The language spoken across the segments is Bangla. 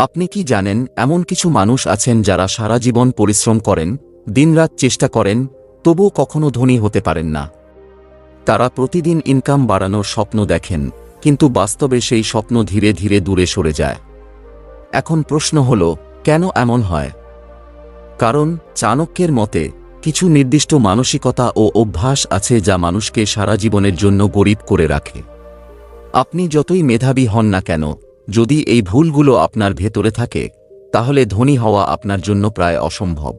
আপনি কি জানেন, এমন কিছু মানুষ আছেন যারা সারা জীবন পরিশ্রম করেন, দিনরাত চেষ্টা করেন, তবুও কখনো ধনী হতে পারেন না। তারা প্রতিদিন ইনকাম বাড়ানোর স্বপ্ন দেখেন, কিন্তু বাস্তবে সেই স্বপ্ন ধীরে ধীরে দূরে সরে যায়। এখন প্রশ্ন হল, কেন এমন হয়? কারণ, চাণক্যের মতে, কিছু নির্দিষ্ট মানসিকতা ও অভ্যাস আছে যা মানুষকে সারা জীবনের জন্য গরিব করে রাখে। আপনি যতই মেধাবী হন না কেন যদি এই ভুলগুলো আপনার ভেতরে থাকে, তাহলে ধনী হওয়া আপনার জন্য প্রায় অসম্ভব।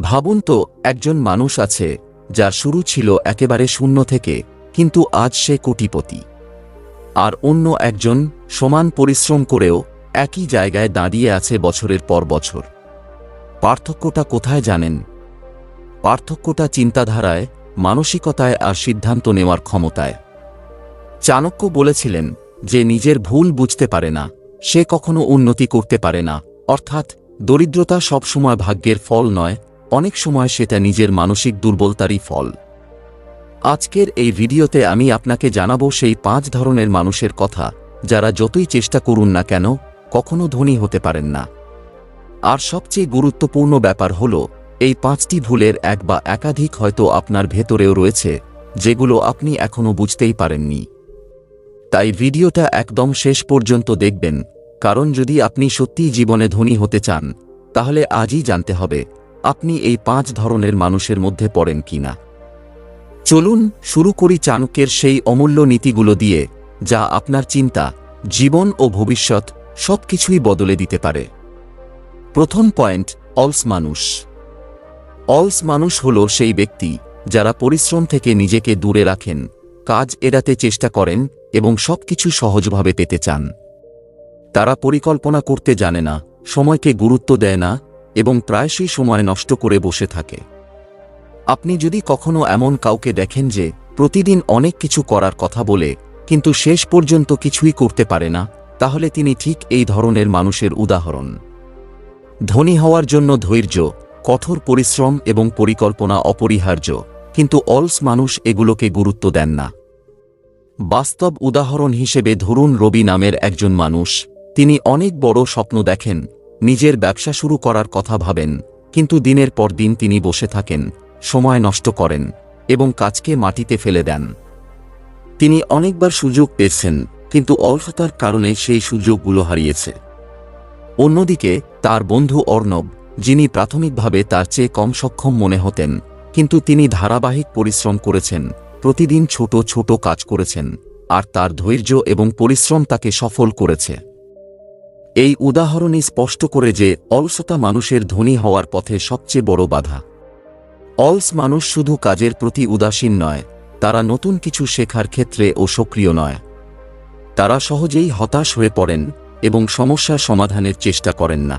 ভাবুন তো, একজন মানুষ আছে, যার শুরু ছিল একেবারে শূন্য থেকে, কিন্তু আজ সে কোটিপতি। আর অন্য একজন সমান পরিশ্রম করেও একই জায়গায় দাঁড়িয়ে আছে বছরের পর বছর। পার্থক্যটা কোথায় জানেন? পার্থক্যটা চিন্তাধারায়, মানসিকতায় আর সিদ্ধান্ত নেওয়ার ক্ষমতায়। চাণক্য বলেছিলেন যে নিজের ভুল বুঝতে পারে না, সে কখনো উন্নতি করতে পারে না। অর্থাৎ, দরিদ্রতা সবসময় ভাগ্যের ফল নয়, অনেক সময় সেটা নিজের মানসিক দুর্বলতারই ফল। আজকের এই ভিডিওতে আমি আপনাকে জানাব সেই পাঁচ ধরনের মানুষের কথা, যারা যতই চেষ্টা করুন না কেন, কখনো ধনী হতে পারেন না। আর সবচেয়ে গুরুত্বপূর্ণ ব্যাপার হল, এই পাঁচটি ভুলের এক বা একাধিক হয়তো আপনার ভেতরেও রয়েছে, যেগুলো আপনি এখনও বুঝতেই পারেননি। তাই ভিডিওটা একদম শেষ পর্যন্ত দেখবেন, কারণ যদি আপনি সত্যিই জীবনে ধনী হতে চান, তাহলে আজই জানতে হবে, আপনি এই পাঁচ ধরনের মানুষের মধ্যে পড়েন কিনা। চলুন শুরু করি চাণক্যের সেই অমূল্য নীতিগুলো দিয়ে, যা আপনার চিন্তা, জীবন ও ভবিষ্যৎ সবকিছুই বদলে দিতে পারে। প্রথম পয়েন্ট, অলস মানুষ। অলস মানুষ হল সেই ব্যক্তি যারা পরিশ্রম থেকে নিজেকে দূরে রাখেন, কাজ এড়াতে চেষ্টা করেন এবং সবকিছু সহজভাবে পেতে চান। তারা পরিকল্পনা করতে জানে না, সময়কে গুরুত্ব দেয় না, এবং প্রায়শই সময় নষ্ট করে বসে থাকে। আপনি যদি কখনো এমন কাউকে দেখেন যে প্রতিদিন অনেক কিছু করার কথা বলে, কিন্তু শেষ পর্যন্ত কিছুই করতে পারে না, তাহলে তিনি ঠিক এই ধরনের মানুষের উদাহরণ। ধনী হওয়ার জন্য ধৈর্য, কঠোর পরিশ্রম এবং পরিকল্পনা অপরিহার্য, কিন্তু অলস মানুষ এগুলোকে গুরুত্ব দেন না। বাস্তব উদাহরণ হিসেবে ধরুন রবি নামের একজন মানুষ। তিনি অনেক বড় স্বপ্ন দেখেন, নিজের ব্যবসা শুরু করার কথা ভাবেন, কিন্তু দিনের পর দিন তিনি বসে থাকেন, সময় নষ্ট করেন এবং কাজকে মাটিতে ফেলে দেন। তিনি অনেকবার সুযোগ পেয়েছেন, কিন্তু অলসতার কারণে সেই সুযোগগুলো হারিয়েছে। অন্যদিকে, তার বন্ধু অর্ণব, যিনি প্রাথমিকভাবে তার চেয়ে কম সক্ষম মনে হতেন, কিন্তু তিনি ধারাবাহিক পরিশ্রম করেছেন। প্রতিদিন ছোট ছোট কাজ করেছেন, আর তার ধৈর্য এবং পরিশ্রম তাকে সফল করেছে। এই উদাহরণই স্পষ্ট করে যে, অলসতা মানুষের ধনী হওয়ার পথে সবচেয়ে বড় বাধা। অলস মানুষ শুধু কাজের প্রতি উদাসীন নয়, তারা নতুন কিছু শেখার ক্ষেত্রে ও সক্রিয় নয়। তারা সহজেই হতাশ হয়ে পড়েন এবং সমস্যার সমাধানের চেষ্টা করেন না।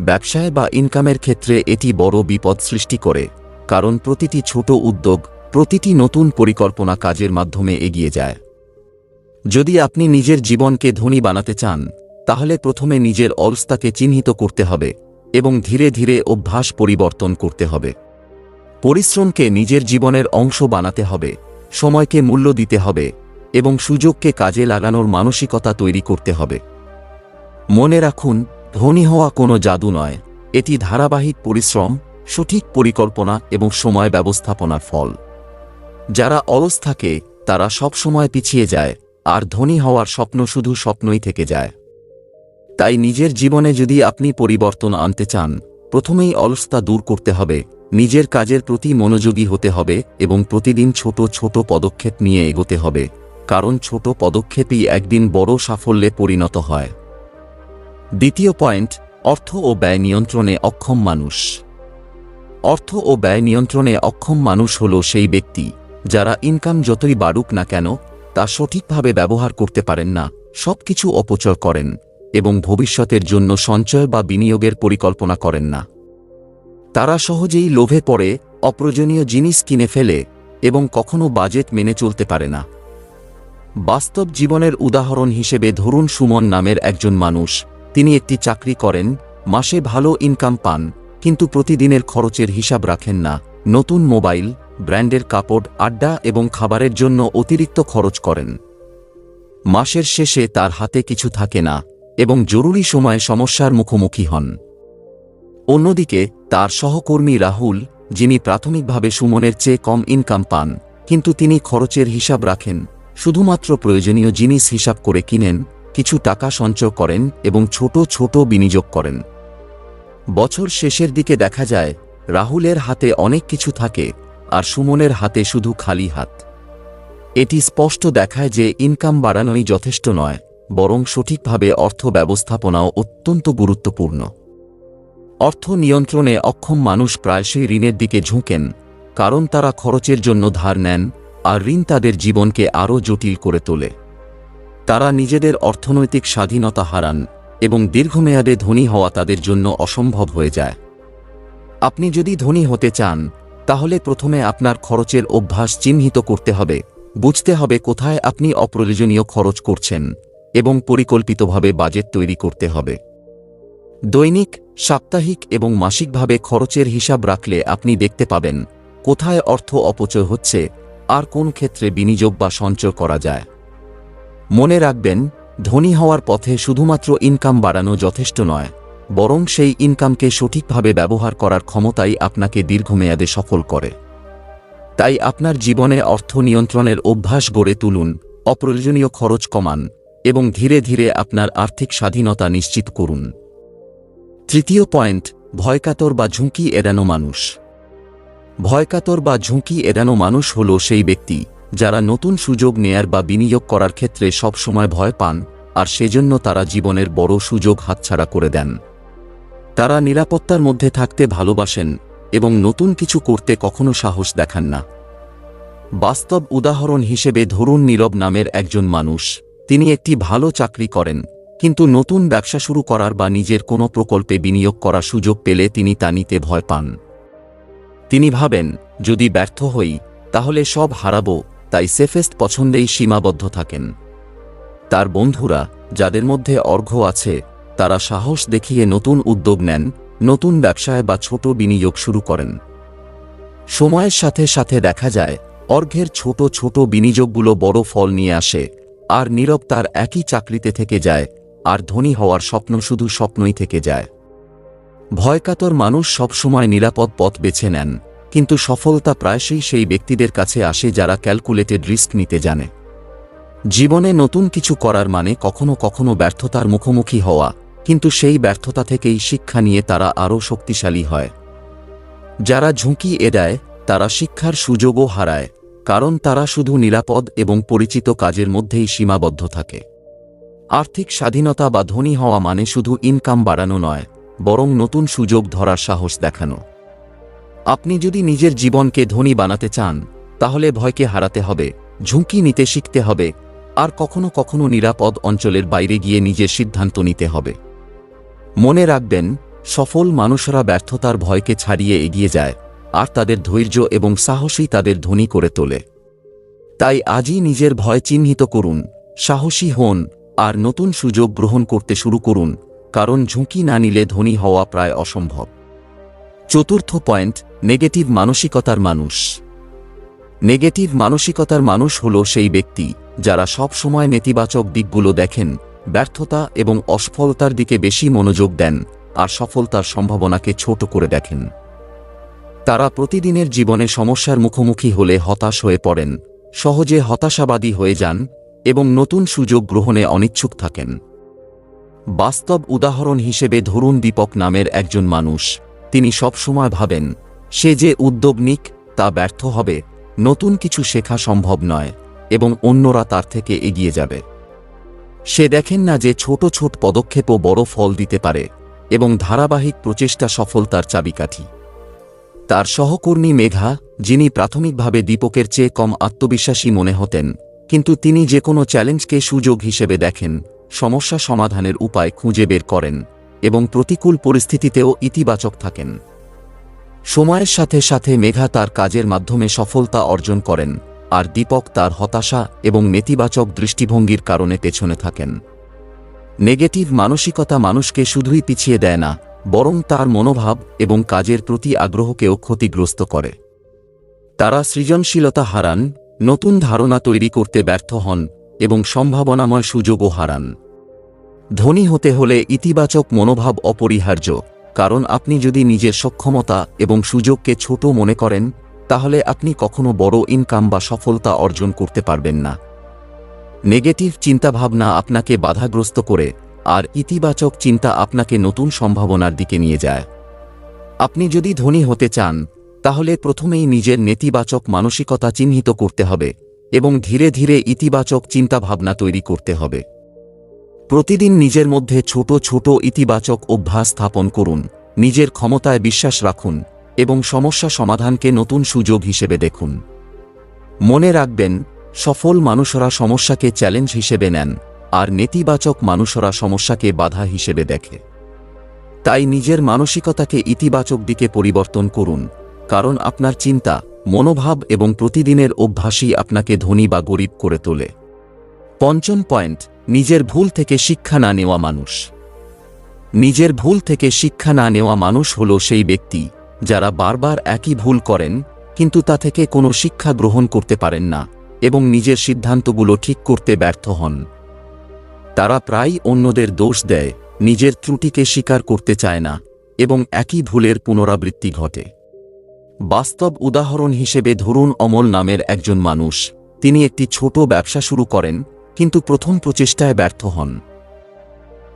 ব্যবসায় বা ইনকামের ক্ষেত্রে এটি বড় বিপদ সৃষ্টি করে, কারণ প্রতিটি ছোট উদ্যোগ প্রতিটি নতুন পরিকল্পনা কাজের মাধ্যমে এগিয়ে যায়। যদি আপনি নিজের জীবনকে ধনী বানাতে চান, তাহলে প্রথমে নিজের অলস্তাকে চিহ্নিত করতে হবে এবং ধীরে ধীরে অভ্যাস পরিবর্তন করতে হবে। পরিশ্রমকে নিজের জীবনের অংশ বানাতে হবে, সময়কে মূল্য দিতে হবে এবং সুযোগকে কাজে লাগানোর মানসিকতা তৈরি করতে হবে। মনে রাখুন, ধনী হওয়া কোনো জাদু নয়, এটি ধারাবাহিক পরিশ্রম, সঠিক পরিকল্পনা এবং সময় ব্যবস্থাপনার ফল। যারা অলস থাকে, তারা সব সময় পিছিয়ে যায়, আর ধনী হওয়ার স্বপ্ন শুধু স্বপ্নই থেকে যায়। তাই নিজের জীবনে যদি আপনি পরিবর্তন আনতে চান, প্রথমেই অলসতা দূর করতে হবে, নিজের কাজের প্রতি মনোযোগী হতে হবে এবং প্রতিদিন ছোট ছোট পদক্ষেপ নিয়ে এগোতে হবে, কারণ ছোট পদক্ষেপই একদিন বড় সাফল্যে পরিণত হয়। দ্বিতীয় পয়েন্ট, অর্থ ও ব্যয় নিয়ন্ত্রণে অক্ষম মানুষ। অর্থ ও ব্যয় নিয়ন্ত্রণে অক্ষম মানুষ হল সেই ব্যক্তি। যারা ইনকাম যতই বাড়ুক না কেন, তা সঠিকভাবে ব্যবহার করতে পারেন না, সবকিছু অপচয় করেন এবং ভবিষ্যতের জন্য সঞ্চয় বা বিনিয়োগের পরিকল্পনা করেন না। তারা সহজেই লোভে পড়ে, অপ্রয়োজনীয় জিনিস কিনে ফেলে এবং কখনো বাজেট মেনে চলতে পারে না। বাস্তব জীবনের উদাহরণ হিসেবে ধরুন সুমন নামের একজন মানুষ। তিনি একটি চাকরি করেন, মাসে ভালো ইনকাম পান, কিন্তু প্রতিদিনের খরচের হিসাব রাখেন না, নতুন মোবাইল ব্র্যান্ডের কাপড়, আড্ডা এবং খাবারের জন্য অতিরিক্ত খরচ করেন। মাসের শেষে তার হাতে কিছু থাকে না এবং জরুরি সময়ে সমস্যার মুখোমুখি হন। অন্যদিকে, তার সহকর্মী রাহুল, যিনি প্রাথমিকভাবে সুমনের চেয়ে কম ইনকাম পান, কিন্তু তিনি খরচের হিসাব রাখেন, শুধুমাত্র প্রয়োজনীয় জিনিস হিসাব করে কিনেন, কিছু টাকা সঞ্চয় করেন এবং ছোট ছোট বিনিয়োগ করেন। বছর শেষের দিকে দেখা যায়, রাহুলের হাতে অনেক কিছু থাকে আর সুমনের হাতে শুধু খালি হাত। এটি স্পষ্ট দেখায় যে ইনকাম বাড়ানোই যথেষ্ট নয়, বরং সঠিকভাবে অর্থ ব্যবস্থাপনাও অত্যন্ত গুরুত্বপূর্ণ। অর্থ নিয়ন্ত্রণে অক্ষম মানুষ প্রায়শই ঋণের দিকে ঝুঁকেন, কারণ তারা খরচের জন্য ধার নেন আর ঋণ তাদের জীবনকে আরও জটিল করে তোলে। তারা নিজেদের অর্থনৈতিক স্বাধীনতা হারান এবং দীর্ঘমেয়াদে ধনী হওয়া তাদের জন্য অসম্ভব হয়ে যায়। আপনি যদি ধনী হতে চান তাহলে প্রথমে আপনার খরচের অভ্যাস চিহ্নিত করতে হবে। বুঝতে হবে কোথায় আপনি অপ্রয়োজনীয় খরচ করছেন এবং পরিকল্পিতভাবে বাজেট তৈরি করতে হবে। দৈনিক, সাপ্তাহিক এবং মাসিকভাবে খরচের হিসাব রাখলে আপনি দেখতে পাবেন কোথায় অর্থ অপচয় হচ্ছে, আর কোন ক্ষেত্রে বিনিয়োগ বা সঞ্চয় করা যায়। মনে রাখবেন, ধনী হওয়ার পথে শুধুমাত্র ইনকাম বাড়ানো যথেষ্ট নয়। বরং সেই ইনকামকে সঠিকভাবে ব্যবহার করার ক্ষমতাই আপনাকে দীর্ঘমেয়াদে সফল করে। তাই আপনার জীবনে অর্থ নিয়ন্ত্রণের অভ্যাস গড়ে তুলুন, অপ্রয়োজনীয় খরচ কমান, এবং ধীরে ধীরে আপনার আর্থিক স্বাধীনতা নিশ্চিত করুন। তৃতীয় পয়েন্ট, ভয়কাতর বা ঝুঁকি এড়ানো মানুষ। ভয়কাতর বা ঝুঁকি এড়ানো মানুষ হল সেই ব্যক্তি যারা নতুন সুযোগ নেয়ার বা বিনিয়োগ করার ক্ষেত্রে সবসময় ভয় পান, আর সেজন্য তারা জীবনের বড় সুযোগ হাতছাড়া করে দেন। তারা নিরাপত্তার মধ্যে থাকতে ভালোবাসেন এবং নতুন কিছু করতে কখনো সাহস দেখান না। বাস্তব উদাহরণ হিসেবে ধরুন নীরব নামের একজন মানুষ। তিনি একটি ভালো চাকরি করেন, কিন্তু নতুন ব্যবসা শুরু করার বা নিজের কোনো প্রকল্পে বিনিয়োগ করার সুযোগ পেলে তিনি তা নিতে ভয় পান। তিনি ভাবেন, যদি ব্যর্থ হই, তাহলে সব হারাবো, তাই সেফেস্ট পছন্দেই সীমাবদ্ধ থাকেন। তার বন্ধুরা, যাদের মধ্যে অর্ঘ্য আছে তারা সাহস দেখিয়ে নতুন উদ্যোগ নেন, নতুন ব্যবসায় বা ছোট বিনিয়োগ শুরু করেন। সময়ের সাথে সাথে দেখা যায়, অর্ঘের ছোট ছোট বিনিয়োগগুলো বড় ফল নিয়ে আসে, আর নীরব তার একই চাকরিতে থেকে যায়, আর ধনী হওয়ার স্বপ্ন শুধু স্বপ্নই থেকে যায়। ভয়কাতর মানুষ সবসময় নিরাপদ পথ বেছে নেন, কিন্তু সফলতা প্রায়শই সেই ব্যক্তিদের কাছে আসে যারা ক্যালকুলেটেড রিস্ক নিতে জানে। জীবনে নতুন কিছু করার মানে কখনো কখনো ব্যর্থতার মুখোমুখি হওয়া কিন্তু সেই ব্যর্থতা থেকেই শিক্ষা নিয়ে তারা আরও শক্তিশালী হয়। যারা ঝুঁকি এড়ায়, তারা শিক্ষার সুযোগও হারায়, কারণ তারা শুধু নিরাপদ এবং পরিচিত কাজের মধ্যেই সীমাবদ্ধ থাকে। আর্থিক স্বাধীনতা বা ধনী হওয়া মানে শুধু ইনকাম বাড়ানো নয়, বরং নতুন সুযোগ ধরার সাহস দেখানো। আপনি যদি নিজের জীবনকে ধনী বানাতে চান, তাহলে ভয়কে হারাতে হবে, ঝুঁকি নিতে শিখতে হবে, আর কখনো কখনো নিরাপদ অঞ্চলের বাইরে গিয়ে নিজের সিদ্ধান্ত নিতে হবে। মনে রাখবেন, সফল মানুষরা ব্যর্থতার ভয়কে ছাড়িয়ে এগিয়ে যায়, আর তাদের ধৈর্য এবং সাহসই তাদের ধনী করে তোলে। তাই আজই নিজের ভয় চিহ্নিত করুন, সাহসী হন, আর নতুন সুযোগ গ্রহণ করতে শুরু করুন, কারণ ঝুঁকি না নিলে ধনী হওয়া প্রায় অসম্ভব। চতুর্থ পয়েন্ট, নেগেটিভ মানসিকতার মানুষ। নেগেটিভ মানসিকতার মানুষ হল সেই ব্যক্তি, যারা সব সময় নেতিবাচক দিকগুলো দেখেন ব্যর্থতা এবং অসফলতার দিকে বেশি মনোযোগ দেন আর সফলতার সম্ভাবনাকে ছোট করে দেখেন। তারা প্রতিদিনের জীবনে সমস্যার মুখোমুখি হলে হতাশ হয়ে পড়েন, সহজে হতাশাবাদী হয়ে যান এবং নতুন সুযোগ গ্রহণে অনিচ্ছুক থাকেন। বাস্তব উদাহরণ হিসেবে ধরুন দীপক নামের একজন মানুষ। তিনি সবসময় ভাবেন, সে যে উদ্যোগ নিক, তা ব্যর্থ হবে, নতুন কিছু শেখা সম্ভব নয় এবং অন্যরা তার থেকে এগিয়ে যাবে। সে দেখেন না যে ছোট ছোট পদক্ষেপও বড় ফল দিতে পারে এবং ধারাবাহিক প্রচেষ্টা সফলতার চাবিকাঠি। তার সহকর্মী মেঘা, যিনি প্রাথমিকভাবে দীপকের চেয়ে কম আত্মবিশ্বাসী মনে হতেন, কিন্তু তিনি যে কোনো চ্যালেঞ্জকে সুযোগ হিসেবে দেখেন, সমস্যা সমাধানের উপায় খুঁজে বের করেন এবং প্রতিকূল পরিস্থিতিতেও ইতিবাচক থাকেন। সময়ের সাথে সাথে মেঘা তার কাজের মাধ্যমে সফলতা অর্জন করেন আর দীপক তার হতাশা এবং নেতিবাচক দৃষ্টিভঙ্গির কারণে পেছনে থাকেন। নেগেটিভ মানসিকতা মানুষকে শুধুই পিছিয়ে দেয় না, বরং তার মনোভাব এবং কাজের প্রতি আগ্রহকেও ক্ষতিগ্রস্ত করে। তারা সৃজনশীলতা হারান, নতুন ধারণা তৈরি করতে ব্যর্থ হন এবং সম্ভাবনাময় সুযোগও হারান। ধনী হতে হলে ইতিবাচক মনোভাব অপরিহার্য, কারণ আপনি যদি নিজের সক্ষমতা এবং সুযোগকে ছোট মনে করেন তাহলে আপনি কখনো বড় ইনকাম বা সফলতা অর্জন করতে পারবেন না। নেগেটিভ চিন্তাভাবনা আপনাকে বাধাগ্রস্ত করে, আর ইতিবাচক চিন্তা আপনাকে নতুন সম্ভাবনার দিকে নিয়ে যায়। আপনি যদি ধনী হতে চান, তাহলে প্রথমেই নিজের নেতিবাচক মানসিকতা চিহ্নিত করতে হবে এবং ধীরে ধীরে ইতিবাচক চিন্তাভাবনা তৈরি করতে হবে। প্রতিদিন নিজের মধ্যে ছোট ছোট ইতিবাচক অভ্যাস স্থাপন করুন, নিজের ক্ষমতায় বিশ্বাস রাখুন এবং সমস্যা সমাধানকে নতুন সুযোগ হিসেবে দেখুন। মনে রাখবেন, সফল মানুষরা সমস্যাকে চ্যালেঞ্জ হিসেবে নেন, আর নেতিবাচক মানুষরা সমস্যাকে বাধা হিসেবে দেখে। তাই নিজের মানসিকতাকে ইতিবাচক দিকে পরিবর্তন করুন, কারণ আপনার চিন্তা, মনোভাব এবং প্রতিদিনের অভ্যাসই আপনাকে ধনী বা গরিব করে তোলে। পঞ্চম পয়েন্ট, নিজের ভুল থেকে শিক্ষা না নেওয়া মানুষ। নিজের ভুল থেকে শিক্ষা না নেওয়া মানুষ হল সেই ব্যক্তি যারা বারবার একই ভুল করেন, কিন্তু তা থেকে কোনো শিক্ষা গ্রহণ করতে পারেন না এবং নিজের সিদ্ধান্তগুলো ঠিক করতে ব্যর্থ হন। তারা প্রায় অন্যদের দোষ দেয়, নিজের ত্রুটিকে স্বীকার করতে চায় না এবং একই ভুলের পুনরাবৃত্তি ঘটে। বাস্তব উদাহরণ হিসেবে ধরুন অমল নামের একজন মানুষ। তিনি একটি ছোট ব্যবসা শুরু করেন, কিন্তু প্রথম প্রচেষ্টায় ব্যর্থ হন।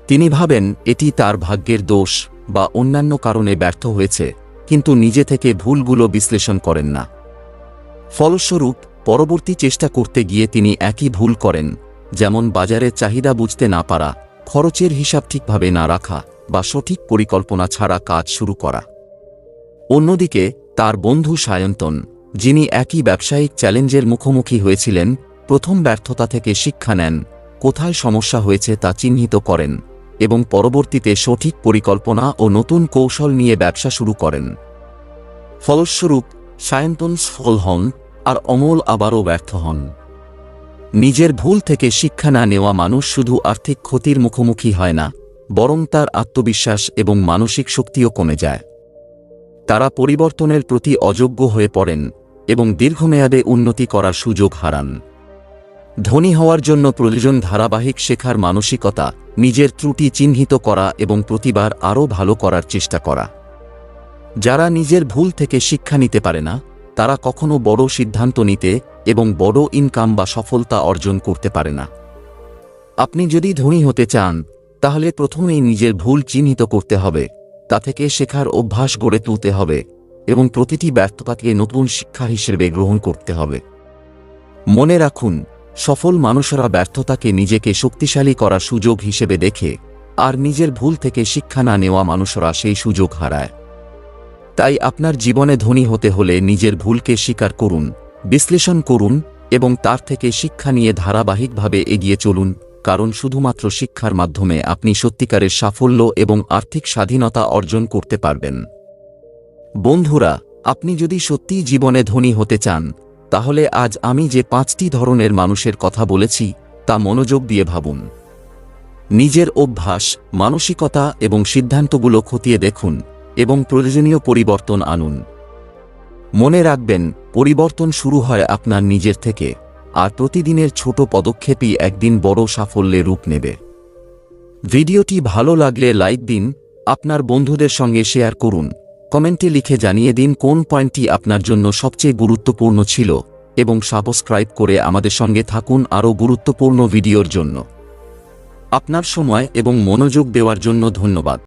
তিনি ভাবেন, এটি তার ভাগ্যের দোষ বা অন্যান্য কারণে ব্যর্থ হয়েছে। কিন্তু নিজে থেকে ভুলগুলো বিশ্লেষণ করেন না। ফলস্বরূপ, পরবর্তী চেষ্টা করতে গিয়ে তিনি একই ভুল করেন, যেমন বাজারের চাহিদা বুঝতে না পারা, খরচের হিসাব ঠিকভাবে না রাখা বা সঠিক পরিকল্পনা ছাড়া কাজ শুরু করা। অন্যদিকে, তার বন্ধু সায়ন্তন, যিনি একই ব্যবসায়িক চ্যালেঞ্জের মুখোমুখি হয়েছিলেন, প্রথম ব্যর্থতা থেকে শিক্ষা নেন, কোথায় সমস্যা হয়েছে তা চিহ্নিত করেন। এবং পরবর্তীতে সঠিক পরিকল্পনা ও নতুন কৌশল নিয়ে ব্যবসা শুরু করেন। ফলস্বরূপ, সায়ন্তন সফল হন আর অমল আবারও ব্যর্থ হন। নিজের ভুল থেকে শিক্ষা না নেওয়া মানুষ শুধু আর্থিক ক্ষতির মুখোমুখি হয় না, বরং তার আত্মবিশ্বাস এবং মানসিক শক্তিও কমে যায়। তারা পরিবর্তনের প্রতি অযোগ্য হয়ে পড়েন এবং দীর্ঘমেয়াদে উন্নতি করার সুযোগ হারান। ধনী হওয়ার জন্য প্রয়োজন ধারাবাহিক শেখার মানসিকতা, নিজের ত্রুটি চিহ্নিত করা এবং প্রতিবার আরও ভালো করার চেষ্টা করা। যারা নিজের ভুল থেকে শিক্ষা নিতে পারে না, তারা কখনো বড় সিদ্ধান্ত নিতে এবং বড় ইনকাম বা সফলতা অর্জন করতে পারে না। আপনি যদি ধনী হতে চান, তাহলে প্রথমেই নিজের ভুল চিহ্নিত করতে হবে, তা থেকে শেখার অভ্যাস গড়ে তুলতে হবে এবং প্রতিটি ব্যর্থতাকে নতুন শিক্ষা হিসেবে গ্রহণ করতে হবে। মনে রাখুন সফল মানুষরা ব্যর্থতাকে নিজেকে শক্তিশালী করার সুযোগ হিসেবে দেখে, আর নিজের ভুল থেকে শিক্ষা না নেওয়া মানুষরা সেই সুযোগ হারায়। তাই আপনার জীবনে ধনী হতে হলে নিজের ভুলকে স্বীকার করুন, বিশ্লেষণ করুন, এবং তার থেকে শিক্ষা নিয়ে ধারাবাহিকভাবে এগিয়ে চলুন, কারণ শুধুমাত্র শিক্ষার মাধ্যমে আপনি সত্যিকারের সাফল্য এবং আর্থিক স্বাধীনতা অর্জন করতে পারবেন। বন্ধুরা, আপনি যদি সত্যিই জীবনে ধনী হতে চান তাহলে আজ আমি যে পাঁচটি ধরনের মানুষের কথা বলেছি, তা মনোযোগ দিয়ে ভাবুন। নিজের অভ্যাস, মানসিকতা এবং সিদ্ধান্তগুলো খতিয়ে দেখুন এবং প্রয়োজনীয় পরিবর্তন আনুন। মনে রাখবেন, পরিবর্তন শুরু হয় আপনার নিজের থেকে, আর প্রতিদিনের ছোট পদক্ষেপই একদিন বড় সাফল্যে রূপ নেবে। ভিডিওটি ভালো লাগলে লাইক দিন, আপনার বন্ধুদের সঙ্গে শেয়ার করুন। কমেন্টে লিখে জানিয়ে দিন কোন পয়েন্টটি আপনার জন্য সবচেয়ে গুরুত্বপূর্ণ ছিল, এবং সাবস্ক্রাইব করে আমাদের সঙ্গে থাকুন আরও গুরুত্বপূর্ণ ভিডিওর জন্য। আপনার সময় এবং মনোযোগ দেওয়ার জন্য ধন্যবাদ।